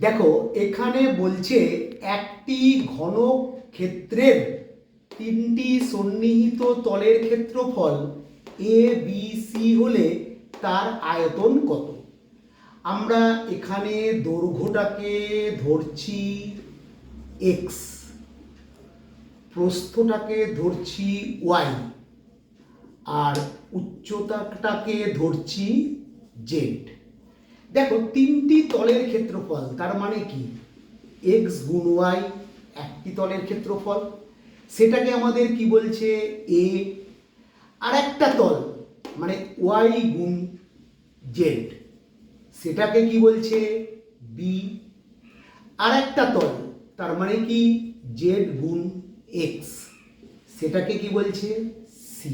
দেখো, এখানে বলছে একটি ঘন ক্ষেত্রের তিনটি সন্নিহিত তলের ক্ষেত্রফল এ বি সি হলে তার আয়তন কত? আমরা এখানে দৈর্ঘ্যটাকে ধরছি এক্স প্রস্থটাকে ধরছি ওয়াই আর উচ্চতাটাকে ধরছি জেড দেখো, তিনটি তলের ক্ষেত্রফল, তার মানে কি? এক্স গুণ ওয়াই একটি তলের ক্ষেত্রফল। সেটাকে আমাদের কি বলছে? এ আর একটা তল মানে ওয়াই গুণ জেড সেটাকে কি বলছে? বি আর একটা তল, তার মানে কি? জেড গুণ এক্স সেটাকে কি বলছে? সি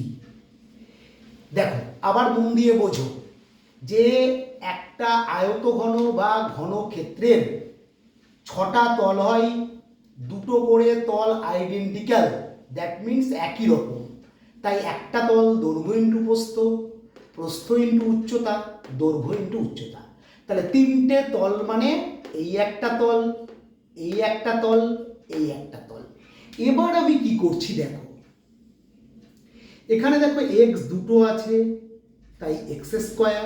দেখো, আবার মন দিয়ে বোঝো। যে একটা আয়তঘন বা ঘন ক্ষেত্রের ছটা তল হয়, দুটো করে তল আইডেন্টিক্যাল দ্যাট মিন্স একই রকম। তাই একটা তল দৈর্ঘ্য ইন্টু প্রস্থ প্রস্থ ইন্টু উচ্চতা, দৈর্ঘ্য ইন্টু উচ্চতা। তাহলে তিনটে তল মানে এই একটা তল, এই একটা তল, এই একটা তল। এবার আমি কি করছি দেখো? এখানে দেখো এক্স দুটো আছে, তাই এক্স স্কোয়ার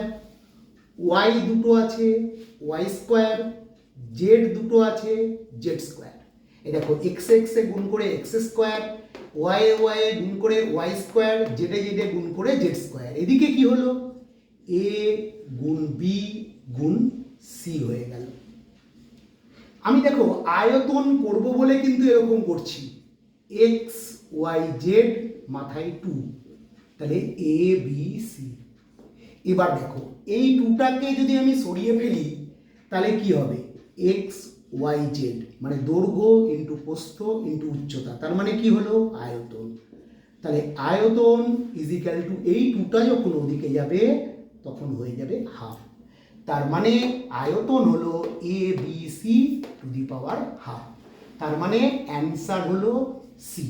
ওয়াই দুটো আছে ওয়াই স্কোয়ার জেড দুটো আছে জেড স্কোয়ার এই দেখো এক্স এক্সে গুণ করে এক্স স্কোয়ার ওয়াই ওয়াই গুণ করে ওয়াই স্কোয়ার জেডে জেডে গুণ করে জেড স্কোয়ার এদিকে কি হলো? এ গুণ বি গুণ সি হয়ে গেল। আমি দেখো, আয়তন করব বলে কিন্তু এরকম করছি। এক্স ওয়াই জেড মাথায় টু তাহলে এ বি সি এবার দেখো, এই টুটাকে যদি আমি সরিয়ে ফেলি, তাহলে কি হবে? এক্স ওয়াই জেড মানে দৈর্ঘ্য ইন্টু প্রস্থ ইন্টু উচ্চতা। তার মানে কি হলো? আয়তন। তাহলে আয়তন ইজিক্যাল টু এই টুটা যখন ওদিকে যাবে, তখন হয়ে যাবে হাফ তার মানে আয়তন হলো A B C to the power half তার মানে অ্যান্সার হলো সি